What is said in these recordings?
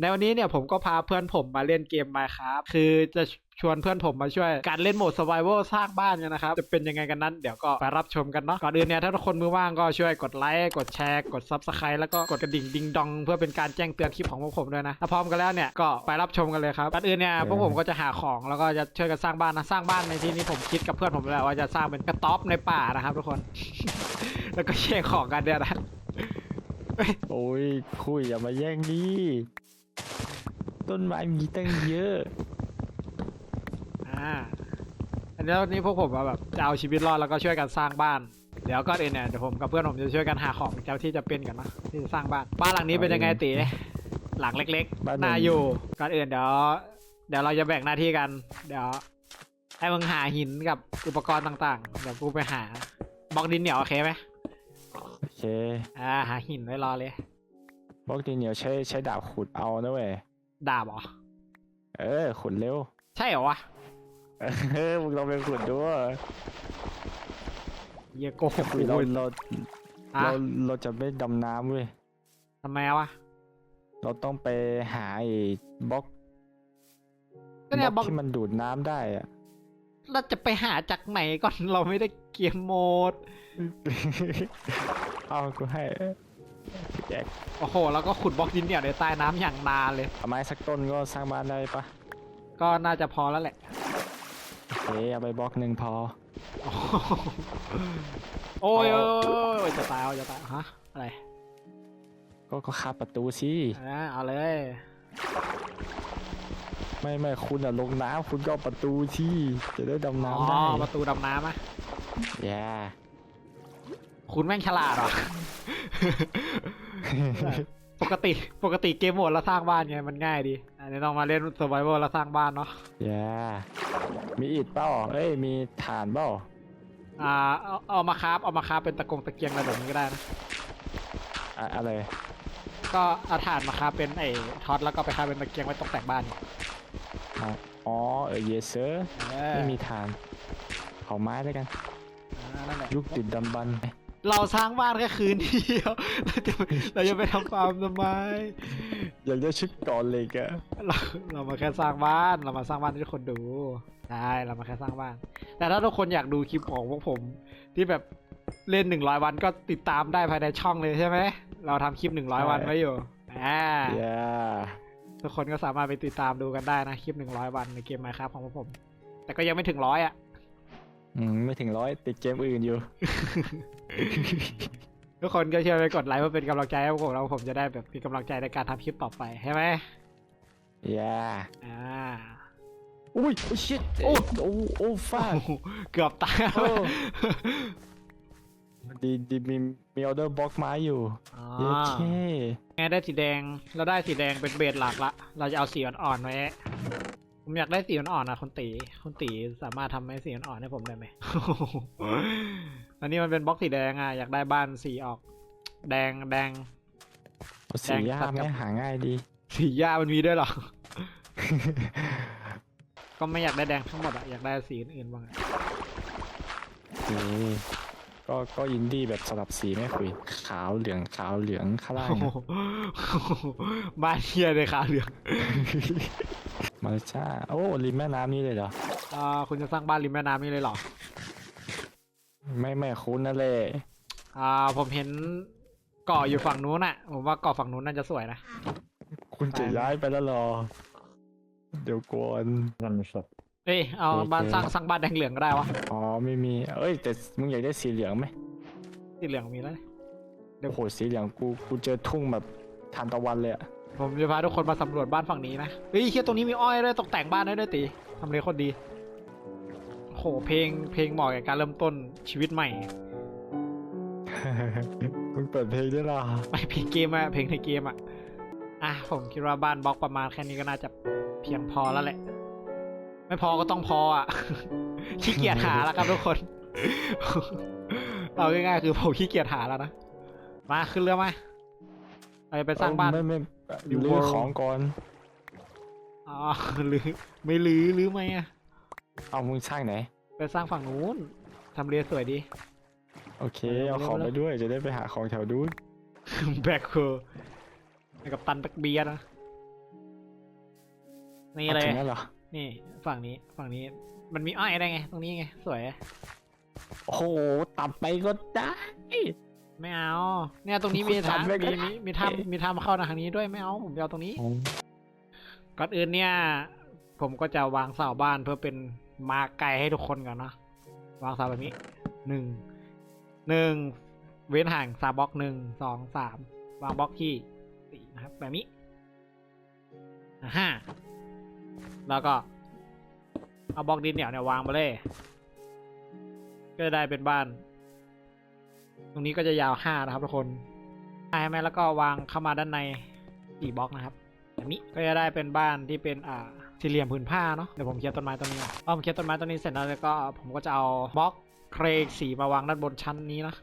ในวันนี้เนี่ยผมก็พาเพื่อนผมมาเล่นเกมมาครับคือจะชวนเพื่อนผมมาช่วยการเล่นโหมด survival สร้างบ้านกันนะครับ จะเป็นยังไงกันนั้น เดี๋ยวก็ไปรับชมกันเนาะก่อนอื่นเนี่ยถ้าทุกคนมือว่างก็ช่วยกดไลค์กดแชร์กด subscribe แล้วก็กดกระดิ่งดิงดอง เพื่อเป็นการแจ้งเตือนคลิปของพวกผมด้วยนะถ้าพร้อมกันแล้วเนี่ยก็ไปรับชมกันเลยครับก่อนอื่นเนี่ยพวกผมก็จะหาของแล้วก็จะช่วยกันสร้างบ้านนะสร้างบ้านในที่นี้ผมคิดกับเพื่อนผมแล้วว่าจะสร้างเป็นกระต๊อบในป่านะครับทุกคน แล้วก็แย่งของกันเนี่ยนะโอ้ยคุยอย่ามาแย่งดิ ต้นไม้มีตั้งเยอะ อ่าอันนี้วันนี้พวกผมอะแบบจะเอาชีวิตรอดแล้วก็ช่วยกันสร้างบ้าน เดี๋ยวก็เองเนี่ยเดี๋ยวผมกับเพื่อนผมจะช่วยกันหาของเจ้าที่จะเป็นกันเนาะที่จะสร้างบ้านบ้านหลังนี้เป็นยังไงตีหลังเล็กบ้านๆหลังน่าอยู่ก่อนอื่นเดี๋ยวเดี๋ยวเราจะแบ่งหน้าที่กัน เดี๋ยวให้มึงหาหินกับอุปกรณ์ต่างๆเดี๋ยวกูไปหาบล็อกดินเหนียวโอเคไหมโอเค อ่าหาหินไว้รอเลย บล็อกดินเหนียวใช้ใช้ดาบขุดเอานะเว้ยดาบเหรอ เออขุดเร็ว ใช่เหรอวะเออมึงลองไปขุดดูว่าเหี้ยโกหกเรากูเราอะเราเราจะไม่ดำน้ำเว้ย ทำไมวะเราต้องไปหาไอ้บล็อกก็เนี่ยบบล็ล็ออกกที่มันดูดน้ำได้อะเราจะไปหาจากไหนก่อนเราไม่ได้เกมโหมด เอากูให้ แจกโอ้โห แล้วก็ขุดบล็อกดินเนี่ยในใต้น้ำอย่างนานเลย เอาไม้สักต้นก็สร้างบ้านได้ปะก็น่าจะพอแล้วแหละโอเคเอาไปบล็อกหนึ่งพอ โอ้โหโอ้ยโอ้ยโอ้ยโอ้ยจะตายเอาจะตายฮะอะไรก็ก็คาบประตูสิ อ่าเอาเลยไม่ไม่คุณอะลงน้ำคุณก็เอาประตูที่จะได้ดำอ๋อน้ำได้ประตูดำน้ำอะอย่า คุณแม่งฉลาดเหรอปกติ ปกติเกมโหมดแล้วสร้างบ้านไง มันง่ายดี อันนี้ต้องมาเล่น survival แล้วสร้างบ้านเนาะ อย่ามีอิฐเปล่าเอ้ย มีถ่านเปล่าอ่า เอาเอามาคราฟเอามาคราฟเป็นตะกงตะเกียงอะไรแบบนี้ก็ได้นะ อะอะไร ก็เอาถ่านมาคราฟเป็นไอ้ท็อตแล้วก็ไปคราฟเป็นตะเกียงไว้ตกแต่งบ้านอ๋ออ๋อ เออ เยสเซอร์เออไม่มีถ่าน เผาไม้แล้วกัน อ่านั่นแหละ ยุคติดดำบรรพ์ เราสร้างบ้านแค่คืนเดียวเราจะเราจะไปทำฟาร์มทำไมอยากได้ชุดก่อนเหล็กอะเราเรามาแค่สร้างบ้านเรามาสร้างบ้านให้ทุกคนดูใช่เรามาแค่สร้างบ้าน แต่ถ้าทุกคนอยากดูคลิปของพวกผม ที่แบบเล่นหนึ่งร้อยวันก็ติดตามได้ภายในช่องเลยใช่ไหมเราทำคลิปหนึ่งร้อยวันไว้อยู่อ่าอย่าทุกคนก็สามารถไปติดตามดูกันได้นะคลิปหนึ่งร้อยวันในเกมไมครับของพวกผม แต่ก็ยังไม่ถึงร้อยอะอืม ไม่ถึงร้อยติดเกมอื่นอยู่ ทุกคนก็ช่วยไปกดไลค์เพื่อเป็นกำลังใจให้พวกผมแล้วผมจะได้แบบมีกำลังใจในการทำคลิปต่อไปใช่ไหมอย่าอ่าอุ้ยโอ้ชิตโอ้โอ้โอ้โอ้ฟาดโอ้โหเกือบตายโอ้ดีดีมีมีออเดอร์บล็อกไม้อยู่อ๋อเย้เคไงได้สีแดงเราได้สีแดงเป็นเบสหลักละ เราจะเอาสีอ่อนๆไว้ ผมอยากได้สีอ่อนๆนะคุณตีคุณตีสามารถทำให้สีอ่อนๆให้ผมได้ไหม อันนี้มันเป็นบล็อกสีแดงอะอยากได้บ้านสีออก แดงแดงเอาสีหญ้าแดงตัดไหมกับหาง่ายดี สีหญ้ามันมีด้วยเหรอ ก็ไม่อยากได้แดงทั้งหมดอะอยากได้สีอื่นๆบ้างอะนี่ก็ก็อินดี้แบบสลับสีไม่คุย ขาวเหลืองขาวเหลืองข้างล่างโอ้โหนะบ้านเฮียเลยขาวเหลือง มาจ้าโอ้ริมแม่น้ำนี่เลยเหรอ อ่าคุณจะสร้างบ้านริมแม่น้ำนี่เลยเหรอ ไม่ไม่คุ้นนั่นแหละอ่าผมเห็นเกาะอยู่ฝั่งนู้นน่ะ ผมว่าเกาะฝั่งนู้นน่าจะสวยนะ คุณจะย้ายไปแล้วเหรอ เดี๋ยวก่อน Rammerslott. เอ้ยเอาโอเคบ้านสร้างสร้างบ้านแดงเหลืองก็ได้วะอ๋อไม่มี เอ้ย แต่มึงอยากได้สีเหลืองไหมสีเหลืองมีแล้วนี่เดี๋ยวโอ้โหสีเหลืองกูกูเจอทุ่งแบบทานตะวันเลยอะ ผมจะพาทุกคนมาสำรวจบ้านฝั่งนี้นะเฮ้ยเฮียตรงนี้มีอ้อยด้วยตกแต่งบ้านได้ด้วยตีทำเลโคตรดีโหเพลงเพลงเหมาะกับการเริ่มต้นชีวิตใหม่ มึงเปิดเพลงด้วยเหรอไม่เพลงเกมอะเพลงในเกมอะอะผมคิดว่าบ้านบล็อกประมาณแค่นี้ก็น่าจะเพียงพอแล้วแหละ ไม่พอก็ต้องพออะขี้เกียจหาแล้วครับทุกคน เอาง่ายๆคือผมขี้เกียจหาแล้วนะ มาขึ้นเรือมาไปไปสร้างบ้านเอไม่ไม่ New รื้อ World ของก่อนอ๋อหรือไม่ลือหรือไม่อะเอามึงสร้างไหนไปสร้างฝั่งนู้นทำเรือสวยดี โอเค เอาเอาของเร็ไปวๆด้วยจะได้ไปหาของแถวนู้นแบกโคกับตันตักเบียร์นะนี่อาเลยถึงแล้วเหรอนี่ ฝั่งนี้ฝั่งนี้ มันมีอ้อยได้ไง ตรงนี้ไง สวย โอ้โหตัดไปก็ได้ ไม่เอา เนี่ยตรงนี้มีทางจำไว้ก็มีได้มีมีทางมีทางมาเข้าทางนี้ด้วยไม่เอาผมจะเอาตรงนี้โอ้ก่อนอื่นเนี่ย ผมก็จะวางเสาบ้านเพื่อเป็นมาไกลให้ทุกคนก่อนเนาะวางเสาแบบนี้หนึ่งหนึ่งเว้นห่างสามบล็อกหนึ่งสองสามวางบล็อกที่สี่นะครับ แบบนี้อ่าห้าแล้วก็เอาบล็อกดินเหนียวเนี่ยวางมาเลย ก็จะได้เป็นบ้าน ตรงนี้ก็จะยาวห้านะครับทุกคนใช่ไหมแล้วก็วางเข้ามาด้านในสี่บล็อกนะครับแบบนี้ก็จะได้เป็นบ้านที่เป็นอ่าสี่เหลี่ยมผืนผ้าเนาะเดี๋ยวผมเคลียร์ต้นไม้ต้นนี้ก่อนพอผมเคลียร์ต้นไม้ต้นนี้เสร็จแล้วแล้วก็ผมก็จะเอาบล็อกเครกสีมาวางด้านบนชั้นนี้นะ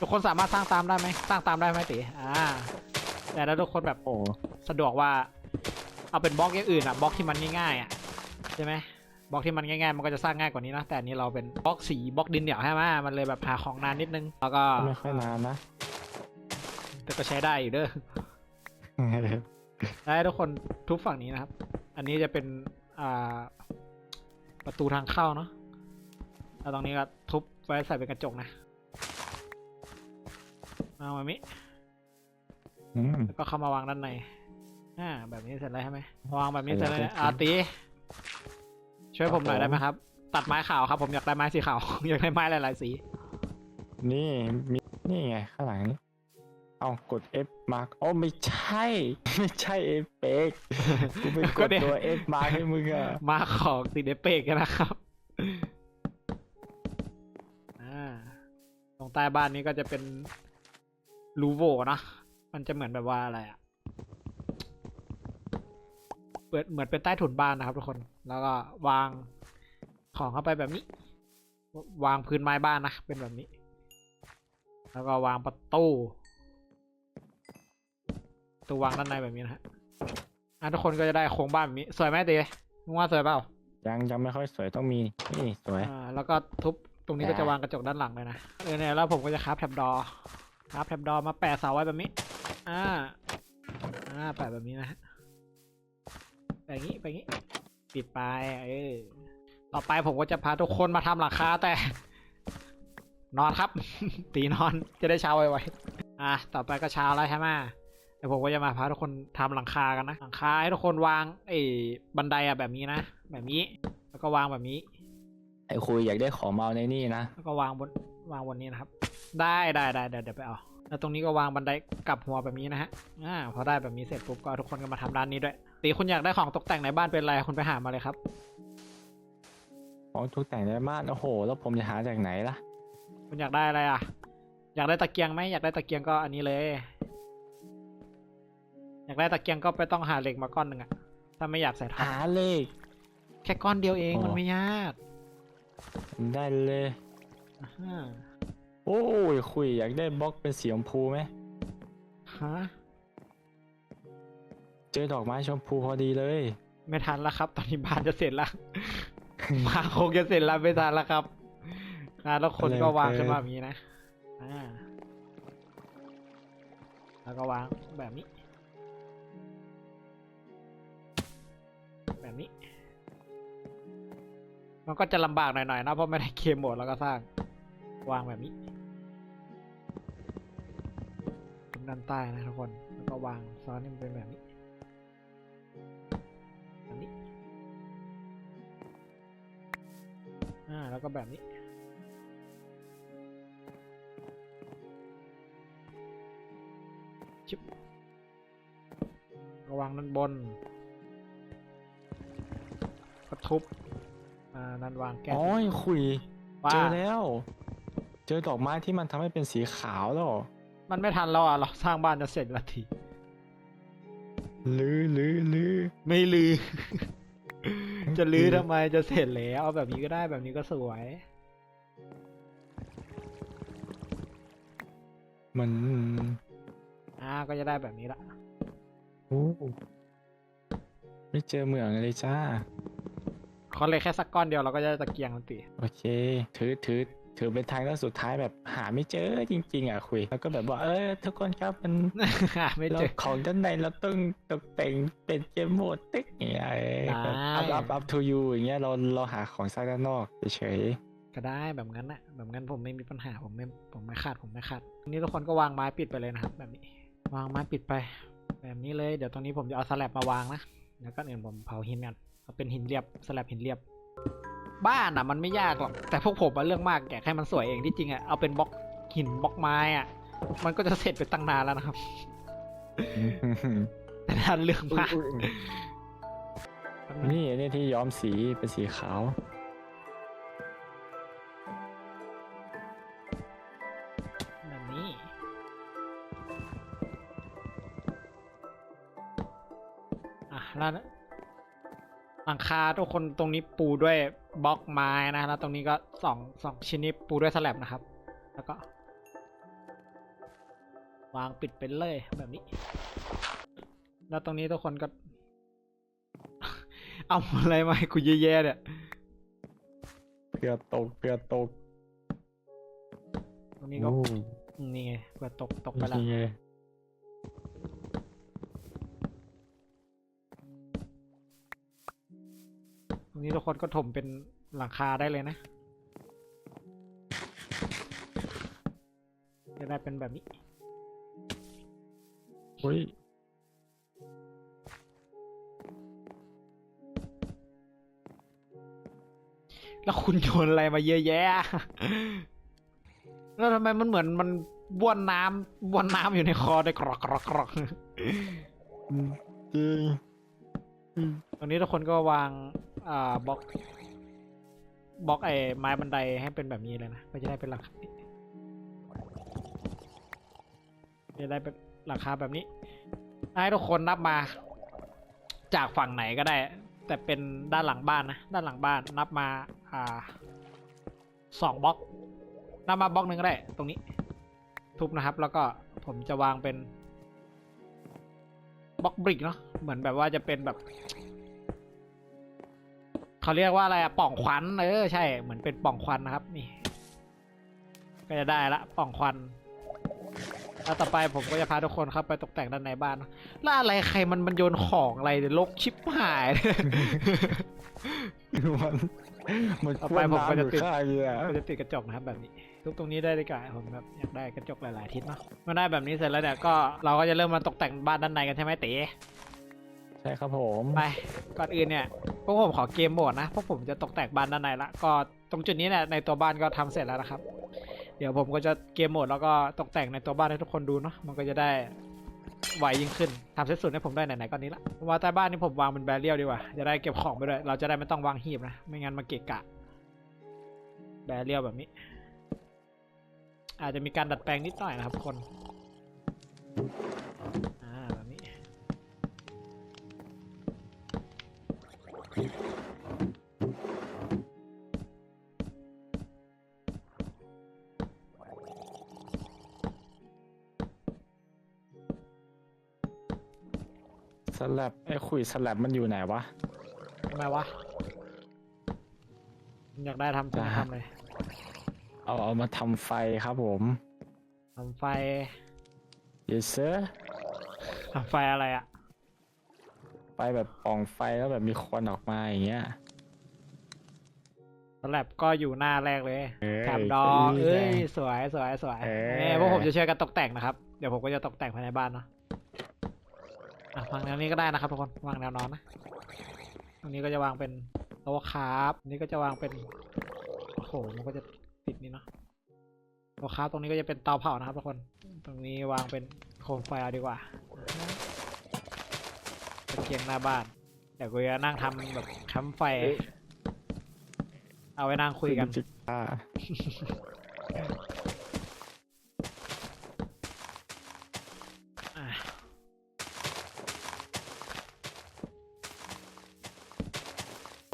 ทุกคนสามารถสร้างตามได้ไหมสร้างตามได้ไหมตีอ่า แต่แล้วทุกคนแบบโหสะดวกว่า เอาเป็นบล็อกอย่างอื่นอะบล็อกที่มันง่ายๆอะ ใช่ไหมบล็อกที่มันง่ายๆ มันก็จะสร้างง่ายกว่านี้นะแต่อันนี้เราเป็นบล็อกสีบล็อกดินเหนียวใช่ไหมมันเลยแบบหาของนานนิดนึง แล้วก็ไม่ค่อยนานนะ แต่ก็ใช้ได้อยู่เด้อได้ทุกคนทุบฝั่งนี้นะครับ อันนี้จะเป็นอ่าประตูทางเข้าเนาะแล้วตรงนี้ก็ทุบไว้ใส่เป็นกระจกนะเอามามิอืมแล้วก็เข้ามาวางด้านในอ่าแบบนี้เสร็จแล้วใช่ไหมวางแบบนี้เสเสร็ร็จจแล้แล้ววอาตี ช่วยผมหน่อยครับผมได้ไหมครับ ตัดไม้ขาวครับ ผมอยากได้ไม้สีขาว อยากได้ไม้หลายๆสี นี่มีนี่ไงข้างหลังนี่เอากด F mark โอ้ไม่ใช่ ไม่ใช่เอฟเฟกกูไปกก็ดเนี่ยตัว F mark ให้มึงอะมาของสีเดเปกกันนะครับอ่าตรงใต้บ้านนี้ก็จะเป็นรูโวเนอะมันจะเหมือนแบบว่าอะไรอะ เปิดเหมือนเป็นใต้ถุนบ้านนะครับทุกคน แล้วก็วางของเข้าไปแบบนี้ วางพื้นไม้บ้านนะ เป็นแบบนี้ แล้วก็วางประตูประตูวางด้านในแบบนี้นะฮะอะทุกคนก็จะได้โครงบ้านแบบนี้ สวยไหมเต๋มึงว่าสวยเปล่า ยังยังไม่ค่อยสวยต้องมีนี่สวย อ่า แล้วก็ทุบตรงนี้ก็จะวางกระจกด้านหลังเลยนะ เออเนี่ยแล้วผมก็จะคราฟแท็บดอคราฟแท็บดอมาแปะเสาไว้แบบนี้ อ่า อ่า แปะแบบนี้นะฮะ แปะอย่างนี้แปะอย่างนี้ ปิดไปเออต่อไปผมก็จะพาทุกคนมาทำหลังคาแต่ นอนครับ ตีนอนจะได้เช้าไวๆอะต่อไปก็เช้าแล้วใช่ไหมเดี๋ยวผมก็จะมาพาทุกคนทำหลังคากันนะ หลังคาให้ทุกคนวางไอ้บันไดอะแบบนี้นะ แบบนี้ แล้วก็วางแบบนี้ ไอ้คุยอยากได้ของมาเอาในนี่นะ แล้วก็วางบนวางบนนี้นะครับ ได้ได้ได้เดี๋ยวเดี๋ยวไปเอา แล้วตรงนี้ก็วางบันไดกลับหัวแบบนี้นะฮะ อ่าพอได้แบบนี้เสร็จปุ๊บก็ทุกคนก็มาทำด้านนี้ด้วย ตีคุณอยากได้ของตกแต่งในบ้านเป็นอะไรคุณไปหามาเลยครับ ของทุกแต่งในบ้านโอ้โห แล้วผมจะหาจากไหนล่ะ คุณอยากได้อะไรอะ อยากได้ตะเกียงไหมอยากได้ตะเกียงก็อันนี้เลย อยากได้ตะเกียงก็ไปต้องหาเหล็กมาก้อนหนึ่งอะถ้าไม่อยากใส่ท่อหาเลขแค่ก้อนเดียวเองอ๋อมันไม่ยากได้เลย อ่าฮะโอ้ยคุยอยากได้บล็อกเป็นสีชมพูไหมฮะ เจอดอกไม้ชมพูพอดีเลย ไม่ทันแล้วครับ ตอนนี้บ้านจะเสร็จแล้วมาคงจะเสร็จแล้วไม่ทันแล้วครับอ่าแล้วคนก็วางขึ้นมาแบบนี้นะอ่าแล้วก็วางแบบนี้ แบบนี้ มันก็จะลำบากหน่อยๆนะเพราะไม่ได้เกมหมดแล้วก็สร้าง วางแบบนี้ด้านใต้นะทุกคน แล้วก็วางซ้อนนี่มันเป็นแบบนี้ อ่าแล้วก็แบบนี้ ชิบระวางด้านบนก็ทุบอ่านั่นวางแก้วอ๋อคุยว่าเจอแล้ว เจอดอกไม้ที่มันทำให้เป็นสีขาวแล้ว มันไม่ทันแล้วอะ เราสร้างบ้านจะเสร็จละทีลือลือลือไม่ลือ จะลือทำไมจะเสร็จแล้วเอาแบบนี้ก็ได้แบบนี้ก็สวย มันอ่าก็จะได้แบบนี้ละโอ้ไม่เจอเหมืองเลยจ้าขอเลยแค่สักก้อนเดียวเราก็จะได้ตะเกียงทันทีโอเค ถือถือ ถือเป็นทางเลือกสุดท้ายแบบหาไม่เจอจริง ๆ อะคุย แล้วก็แบบว่าเออทุกคนครับมันหาไม่เราเจอของด้านในเราต้องตกแต่งเป็นเกมโหมดติ๊กอย่างเงี้ยเออแบบได้ up up up to you อย่างเงี้ยเราเราหาของสร้างด้านนอกเฉยก็ได้แบบนั้นนะแบบนั้นผมไม่มีปัญหาผมไม่ผมไม่ขาดผมไม่ขาดทีนี้ทุกคนก็วางไม้ปิดไปเลยนะครับ แบบนี้ วางไม้ปิดไป แบบนี้เลยเดี๋ยวตรงนี้ผมจะเอาสแลบมาวางนะแล้วก็อื่นผมเผาหินกันเอาเป็นหินเรียบสแลบหินเรียบ บ้านอะมันไม่ยากหรอก แต่พวกผมอะเรื่องมากอยากให้มันสวยเองที่จริงอะเอาเป็นบล็อกหินบล็อกไม้อะ มันก็จะเสร็จไปตั้งนานแล้วนะครับๆแต่ถ้าเรื่องมากนี่นี่ที่ย้อมสีเป็นสีขาวแบบนี้อะแล้ว หลังคาทุกคนตรงนี้ปูด้วยบล็อกไม้นะแล้วตรงนี้ก็สองสองชิ้นนี้ปูด้วยสแลบนะครับ แล้วก็ วางปิดไปเลยแบบนี้ แล้วตรงนี้ทุกคนก็ เอาอะไรมาให้กูเยอะแยะเนี่ยเพื่อตกเพื่อตก ตรงนี้ก็โอ้นี่ไงเพื่อตกตกไปแล้ว นี่ไง รงนี้ทุกคนก็ถมเป็นหลังคาได้เลยนะ จะได้เป็นแบบนี้อุ้ยแล้วคุณโยนอะไรมาเยอะแยะ แล้วทำไมมันเหมือนมันบ้วนน้ำบ้วนน้ำอยู่ในคอได้กรอกกรอกกรอกจริงตรงนี้ทุกคนก็วาง อ่าบล็อกบล็อกไอ้ไม้บันไดให้เป็นแบบนี้เลยนะก็จะได้เป็นหลังคาจะได้เป็นหลังคาแบบนี้ให้ทุกคนนับมา จากฝั่งไหนก็ได้ แต่เป็นด้านหลังบ้านนะด้านหลังบ้านนับมาอ่าสองบล็อกนับมาบล็อกหนึ่งก็ได้ ตรงนี้ ทุบนะครับ แล้วก็ผมจะวางเป็นบล็อกบริกเนาะเหมือนแบบว่าจะเป็นแบบ เขาเรียกว่าอะไรอะป่องควันเออใช่เหมือนเป็นป่องควันนะครับนี่ ก็จะได้ละป่องควันแล้วต่อไปผมก็จะพาทุกคนเข้าไปตกแต่งด้านในบ้านนะแล้วอะไรใครมันมันโยนของอะไรเนี่ยลกชิบหายมันมันต่อไปผมก็จะติดข้างเนี่ยก็จะติดกระจกนะครับแบบนี้ ทุบตรงนี้ได้ดีกว่าผมแบบอยากได้กระจกหลายๆทิศเนาะเมื่อได้แบบนี้เสร็จแล้วเนี่ยก็เราก็จะเริ่มมาตกแต่งบ้านด้านในกันใช่ไหมเต๋ ใช่ครับผม ไปก่อนอื่นเนี่ยพวกผมขอเกมโหมดนะพวกผมจะตกแต่งบ้านด้านในละก็ตรงจุดนี้เนี่ยในตัวบ้านก็ทำเสร็จแล้วนะครับ เดี๋ยวผมก็จะเกมโหมดแล้วก็ตกแต่งในตัวบ้านให้ทุกคนดูเนาะมันก็จะได้ไวยิ่งขึ้นทำเซตสุดให้ผมได้ไหนๆก็นี้ละว่าใต้บ้านนี่ผมวางเป็นแบเรียลดีกว่าจะได้เก็บของไปด้วยเราจะได้ไม่ต้องวางหีบนะไม่งั้นมันเกะกะ แบเรียลแบบนี้ อาจจะมีการดัดแปลงนิดหน่อยนะครับทุกคน สลับไอ้ขุยสลับมันอยู่ไหนวะ ทำไมวะอยากได้ทำจะจ้าทำเลยเอาเอามาทำไฟครับผมทำไฟ yes sir ทำไฟอะไรอะ ไฟแบบปล่องไฟแล้วแบบมีควันออกมาอย่างเงี้ยสแลบก็อยู่หน้าแรกเลยเอ้ยแถมดอนี่ไงเอ้ยสวยสวยสวยเอ้ยนี่พวกผมจะช่วยกันตกแต่งนะครับ เดี๋ยวผมก็จะตกแต่งภายในบ้านเนาะอะวางแนวนี้ก็ได้นะครับทุกคนวางแนวนอนนะตรงนี้ก็จะวางเป็นโต๊ะคราฟนี่ก็จะวางเป็นโอ้โหมันก็จะติดนี่เนาะโต๊ะคราฟตรงนี้ก็จะเป็นเตาเผานะครับทุกคน ตรงนี้วางเป็นโคมไฟเอาดีกว่า ตะเกียงหน้าบ้าน เดี๋ยวกูจะนั่งทำแบบแคมป์ไฟ เอาไว้นั่งคุยกัน จิกอ่าอะ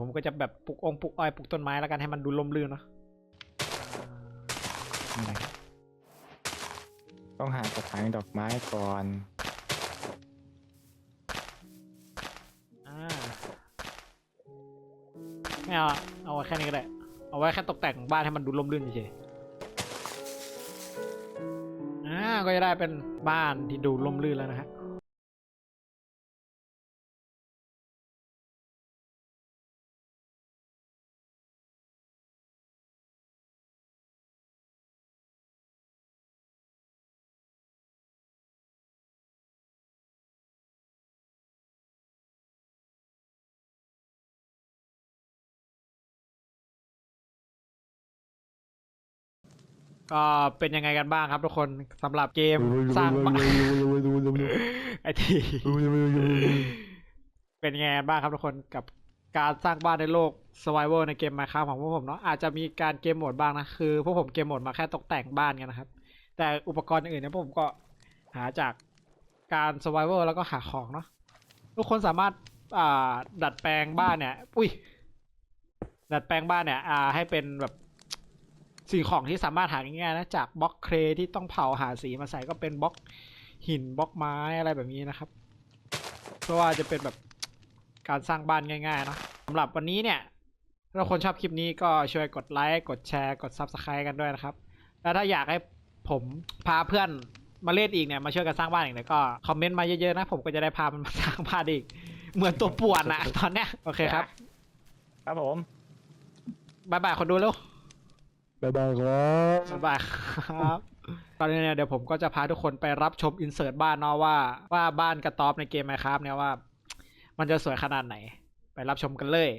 ผมก็จะแบบปลูกองค์ปลูกอ้อยปลูกต้นไม้แล้วกันให้มันดูลมลื่นเนาะอ่าต้องหากระถางดอกไม้ก่อน เอาเอาไว้แค่นี้ก็ได้ เอาไว้แค่ตกแต่งบ้านให้มันดูล่มรื่นเฉยอ่าก็จะได้เป็นบ้านที่ดูล่มรื่นแล้วนะฮะ ก็เป็นยังไงกันบ้างครับทุกคนสำหรับเกมสร้างบ้านไอทีเป็นยังไงกันบ้างครับทุกคนกับการสร้างบ้านในโลก survival ในเกม Minecraft ของพวกผมเนาะอาจจะมีการเกมโหมดบ้างนะคือพวกผมเกมโหมดมาแค่ตกแต่งบ้านกันนะครับ แต่อุปกรณ์อื่นเนี่ยพวกผมก็หาจากการ survival แล้วก็หาของเนาะทุกคนสามารถอ่าดัดแปลงบ้านเนี่ย อุ้ยดัดแปลงบ้านเนี่ยอ่าให้เป็นแบบ สิ่งของที่สามารถหาง่ายๆนะจากบล็อกเครที่ต้องเผาหาสีมาใส่ก็เป็นบล็อกหินบล็อกไม้อะไรแบบนี้นะครับ เพราะว่าจะเป็นแบบการสร้างบ้านง่ายๆเนอะสำหรับวันนี้เนี่ยถ้าคนชอบคลิปนี้ก็ช่วยกดไลค์กดแชร์กด Subscribe กันด้วยนะครับ แล้วถ้าอยากให้ผมพาเพื่อนมาเล่นอีกเนี่ยมาช่วยกันสร้างบ้านอีกเนี่ยก็คอมเมนต์มาเยอะๆนะ ผมก็จะได้พามันมาสร้างบ้านอีก เหมือนตัวป่วนอะตอนเนี้ยโอเคครับ ครับผมบายบายคนดูแล้ว บ๊ายบายครับสบายครับ ตอนนี้เนี่ยเดี๋ยวผมก็จะพาทุกคนไปรับชมอินเสิร์ตบ้านเนาะว่า ว่าบ้านกระต๊อบในเกมไมครับเนี่ยว่า มันจะสวยขนาดไหน ไปรับชมกันเลย